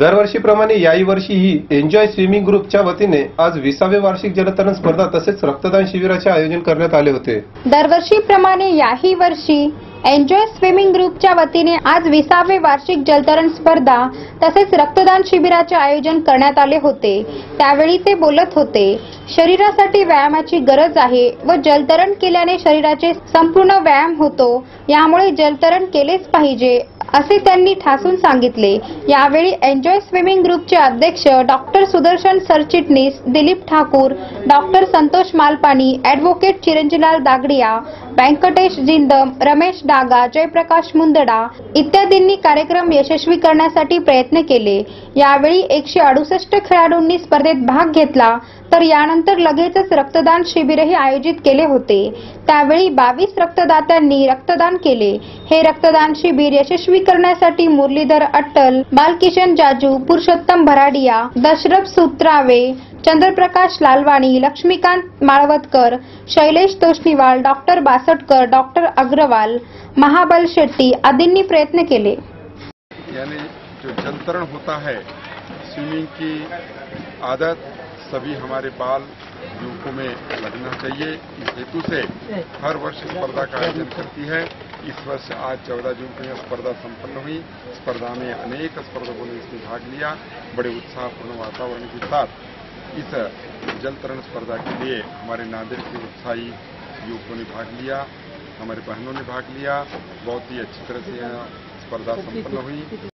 दरवर्षीप्रमाणे याही वर्षीही एन्जॉय स्विमिंग ग्रुपच्या वतीने आज विसावे वार्षिक जलतरण स्पर्धा तसेच रक्तदान शिबिराचे आयोजन करण्यात आले होते. दरवर्षीप्रमाणे याही वर्षी एन्जॉय स्विमिंग ग्रुपच्या वतीने आज विसावे वार्षिक जलतरण स्पर्धा तसेच रक्तदान शिबिराचे आयोजन करण्यात आले होते. त्यावेळी ते बोलत होते शरीरासाठी व्यायामाची गरज आहे व जलतरण केल्याने शरीराचे संपूर्ण व्यायाम होतो. यामुळे जलतरण केलेच पाहिजे. असे त्यांनी ठासून सांगितले. यावेळी एन्जॉय स्विमिंग ग्रुपचे अध्यक्ष डॉक्टर सुदर्शन सरचिटणीस दिलीप ठाकूर डॉक्टर संतोष मालपानी ॲडव्होकेट चिरंजीलाल दागडिया व्यंकटेश जिंदम रमेश डागा जयप्रकाश मुंदडा इत्यादींनी कार्यक्रम यशस्वी करण्यासाठी प्रयत्न केले. यावेळी एकशे अडुसष्ट खेळाडूंनी स्पर्धेत भाग घेतला तर यानंतर लगेचच रक्तदान शिबिरही आयोजित केले होते. त्यावेळी बावीस रक्तदात्यांनी रक्तदान केले. हे रक्तदान शिबिर यशस्वी करण्यासाठी मुरलीधर अट्टल बालकिशन जाजू पुरुषोत्तम भराडिया दशरथ सुत्रावे चंद्रप्रकाश लालवाणी, लक्ष्मीकांत माळवतकर, शैलेश तोष्णीवाल, डॉक्टर बासटकर, डॉक्टर अग्रवाल, महाबल शेट्टी आदींनी प्रयत्न केले. यानी जो जलतरण होता है स्विमिंग की आदत, सभी हमारे बाल युवकों में लगना चाहिए। इस हेतु से हर वर्ष स्पर्धा का आयोजन करती है। इस वर्ष आज चौदह जून को यह स्पर्धा संपन्न हुई। स्पर्धा में अनेक स्पर्धकों ने इसमें भाग लिया। बड़े उत्साहपूर्ण वातावरण के साथ इस जल तरण स्पर्धा के लिए हमारे नांदेड़ के उत्साही युवकों ने भाग लिया हमारे बहनों ने भाग लिया। बहुत ही अच्छी तरह से यह स्पर्धा संपन्न हुई।